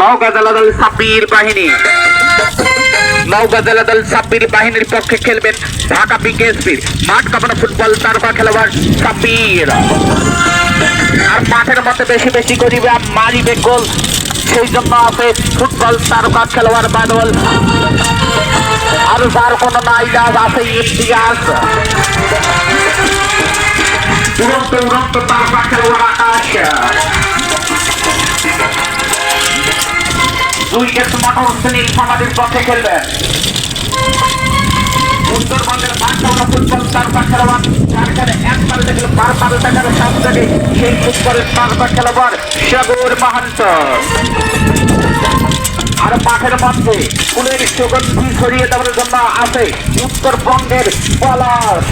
নওগাঁ জেলা দল সাব্বির বাহিনী। নওগাঁ জেলা দল সাব্বির বাহিনীর পক্ষে খেলবেন ঢাকা বিকেএসপির মাঠ কাপানো ফুটবল তারকা খেলোয়াড় সাব্বির আর মাঠের মধ্যে বেশি বেশি করিবে মারিবে গোল। সেই জন্য আছে ফুটবল তারকা খেলোয়াড় বাদল। আর যার কোনো নাইলাজ আছে ইতিহাস উড়ন্ত উড়ন্ত তারকা খেলোয়াড় আকাশ। দুই গেট মোটর শ্রেণির সমাজের পক্ষে খেলবেন। উত্তরবঙ্গের বাংলা ফুটবল তারকা খেলোয়াড় ঝাড়খণ্ডে সেই ফুটবলের তারকা খেলোয়াড় মাহান্ত। আর মাঠের মধ্যে ফুলের সুগন্ধি ছড়িয়ে দেওয়ার জন্য আছে উত্তরবঙ্গের পলাশ